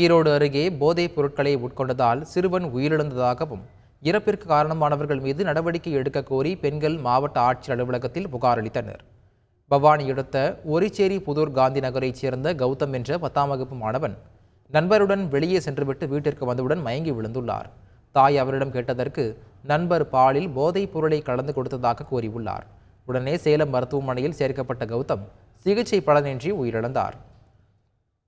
ஈரோடு அருகே போதைப் பொருட்களை உட்கொண்டதால் சிறுவன் உயிரிழந்ததாகவும் இறப்பிற்கு காரணமானவர்கள் மீது நடவடிக்கை எடுக்க கோரி பெண்கள் மாவட்ட ஆட்சியர் அலுவலகத்தில் புகார் அளித்தனர். பவானி அடுத்த ஒரிச்சேரி புதூர் காந்தி நகரைச் சேர்ந்த கௌதம் என்ற பத்தாம் வகுப்பு மாணவன் நண்பருடன் வெளியே சென்றுவிட்டு வீட்டிற்கு வந்தவுடன் மயங்கி விழுந்துள்ளார். தாய் அவரிடம் கேட்டதற்கு நண்பர் பாலில் போதைப் பொருளை கலந்து கொடுத்ததாக கூறியுள்ளார். உடனே சேலம் மருத்துவமனையில் சேர்க்கப்பட்ட கௌதம் சிகிச்சை பலனின்றி உயிரிழந்தார்.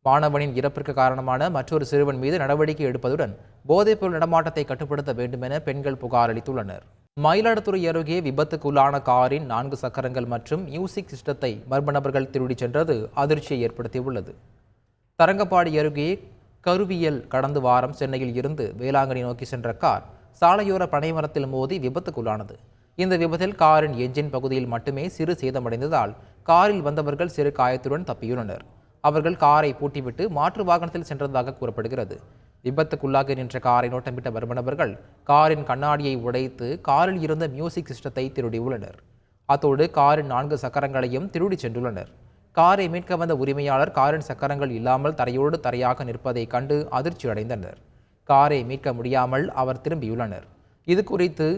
மாணவனின் இறப்பிற்கு காரணமான மற்றொரு சிறுவன் மீது நடவடிக்கை எடுப்பதுடன் போதைப்பொருள் நடமாட்டத்தை கட்டுப்படுத்த வேண்டுமென பெண்கள் புகார் அளித்துள்ளனர். மயிலாடுதுறை அருகே விபத்துக்குள்ளான காரின் நான்கு சக்கரங்கள் மற்றும் மியூசிக் சிஸ்டத்தை மர்ம நபர்கள் திருடிச் சென்றது அதிர்ச்சியை ஏற்படுத்தியுள்ளது. தரங்கப்பாடி அருகே கருவியல் கடந்த வாரம் சென்னையில் இருந்து வேளாங்கண்ணி நோக்கி சென்ற கார் சாலையோர பனைமரத்தில் மோதி விபத்துக்குள்ளானது. இந்த விபத்தில் காரின் என்ஜின் பகுதியில் மட்டுமே சிறு சேதமடைந்ததால் காரில் வந்தவர்கள் சிறு காயத்துடன் தப்பியுள்ளனர். அவர்கள் காரை பூட்டிவிட்டு மாற்று வாகனத்தில் சென்றதாக கூறப்படுகிறது. விபத்துக்குள்ளாக நின்ற காரை நோட்டமிட்ட மர்ம காரின் கண்ணாடியை உடைத்து காரில் இருந்த மியூசிக் சிஸ்டத்தை திருடியுள்ளனர் அத்தோடு காரின் நான்கு சக்கரங்களையும் திருடிச் சென்றுள்ளனர். காரை மீட்க வந்த உரிமையாளர் காரின் சக்கரங்கள் இல்லாமல் தரையோடு தரையாக நிற்பதை கண்டு அதிர்ச்சி அடைந்தனர். காரை மீட்க முடியாமல் அவர் திரும்பியுள்ளனர். இது குறித்து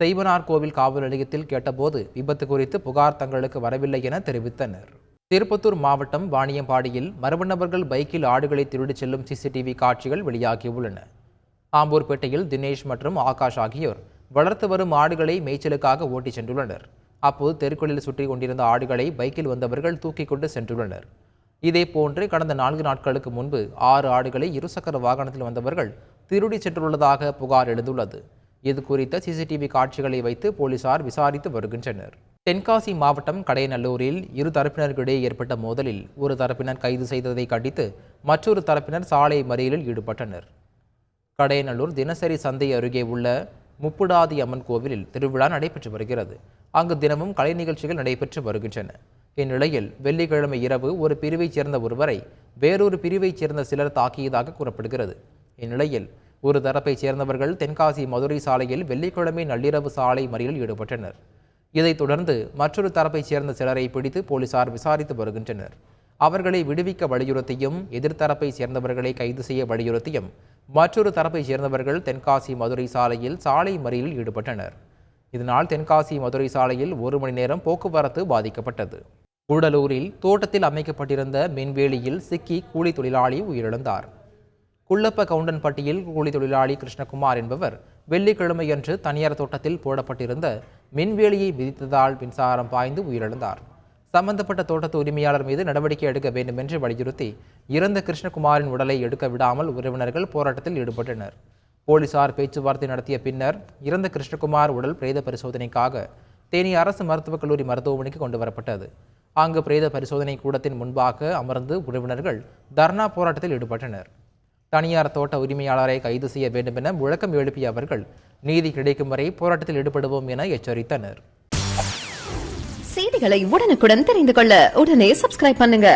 செய்வனார் கோவில் காவல் நிலையத்தில் கேட்டபோது விபத்து குறித்து புகார் தங்களுக்கு வரவில்லை என தெரிவித்தனர். திருப்பத்தூர் மாவட்டம் வாணியம்பாடியில் மர்ம நபர்கள் பைக்கில் ஆடுகளை திருடிச் செல்லும் சிசிடிவி காட்சிகள் வெளியாகியுள்ளன. ஆம்பூர்பேட்டையில் தினேஷ் மற்றும் ஆகாஷ் ஆகியோர் வளர்த்து வரும் ஆடுகளை மேய்ச்சலுக்காக ஓட்டிச் சென்றுள்ளனர். அப்போது தெருக்களில் சுற்றி கொண்டிருந்த ஆடுகளை பைக்கில் வந்தவர்கள் தூக்கி கொண்டு சென்றுள்ளனர். இதேபோன்று கடந்த நான்கு நாட்களுக்கு முன்பு ஆறு ஆடுகளை இருசக்கர வாகனத்தில் வந்தவர்கள் திருடி சென்றுள்ளதாக புகார் எழுந்துள்ளது. இது குறித்த சிசிடிவி காட்சிகளை வைத்து போலீசார் விசாரித்து வருகின்றனர். தென்காசி மாவட்டம் கடையநல்லூரில் இரு தரப்பினர்களிடையே ஏற்பட்ட மோதலில் ஒரு தரப்பினர் கைது செய்ததை கண்டித்து மற்றொரு தரப்பினர் சாலை மறியலில் ஈடுபட்டனர். கடையநல்லூர் தினசரி சந்தை அருகே உள்ள முப்புடாதி அம்மன் கோவிலில் திருவிழா நடைபெற்று வருகிறது. அங்கு தினமும் கலை நிகழ்ச்சிகள் நடைபெற்று வருகின்றன. இந்நிலையில் வெள்ளிக்கிழமை இரவு ஒரு பிரிவைச் சேர்ந்த ஒருவரை வேறொரு பிரிவைச் சேர்ந்த சிலர் தாக்கியதாக கூறப்படுகிறது. இந்நிலையில் ஒரு தரப்பைச் சேர்ந்தவர்கள் தென்காசி மதுரை சாலையில் வெள்ளிக்கிழமை நள்ளிரவு சாலை மறியலில் ஈடுபட்டனர். இதைத் தொடர்ந்து மற்றொரு தரப்பைச் சேர்ந்த சிலரை பிடித்து போலீசார் விசாரித்து வருகின்றனர். அவர்களை விடுவிக்க வலியுறுத்தியும் எதிர்த்தரப்பை சேர்ந்தவர்களை கைது செய்ய வலியுறுத்தியும் மற்றொரு தரப்பை சேர்ந்தவர்கள் தென்காசி மதுரை சாலையில் சாலை மறியலில் ஈடுபட்டனர். இதனால் தென்காசி மதுரை சாலையில் ஒரு மணி நேரம் போக்குவரத்து பாதிக்கப்பட்டது. கூடலூரில் தோட்டத்தில் அமைக்கப்பட்டிருந்த மின்வேலியில் சிக்கி கூலி தொழிலாளி உயிரிழந்தார். குள்ளப்ப கவுண்டன்பட்டியில் கூலி தொழிலாளி கிருஷ்ணகுமார் என்பவர் வெள்ளிக்கிழமையன்று தனியார் தோட்டத்தில் போடப்பட்டிருந்த மின்வேலியை மிதித்ததால் மின்சாரம் பாய்ந்து உயிரிழந்தார். சம்பந்தப்பட்ட தோட்டத்து உரிமையாளர் மீது நடவடிக்கை எடுக்க வேண்டும் என்று வலியுறுத்தி இறந்த கிருஷ்ணகுமாரின் உடலை எடுக்க விடாமல் உறவினர்கள் போராட்டத்தில் ஈடுபட்டனர். போலீசார் பேச்சுவார்த்தை நடத்திய பின்னர் இறந்த கிருஷ்ணகுமார் உடல் பிரேத பரிசோதனைக்காக தேனி அரசு மருத்துவக் கல்லூரி மருத்துவமனைக்கு கொண்டு வரப்பட்டது. அங்கு பிரேத பரிசோதனை கூடத்தின் முன்பாக அமர்ந்து உறவினர்கள் தர்ணா போராட்டத்தில் ஈடுபட்டனர். தனியார் தோட்ட உரிமையாளரை கைது செய்ய வேண்டும் என முழக்கம் எழுப்பிய அவர்கள் நீதி கிடைக்கும் வரை போராட்டத்தில் ஈடுபடுவோம் என எச்சரித்தனர். செய்திகளை உடனுக்குடன் தெரிந்து கொள்ள உடனே சப்ஸ்கிரைப் பண்ணுங்க.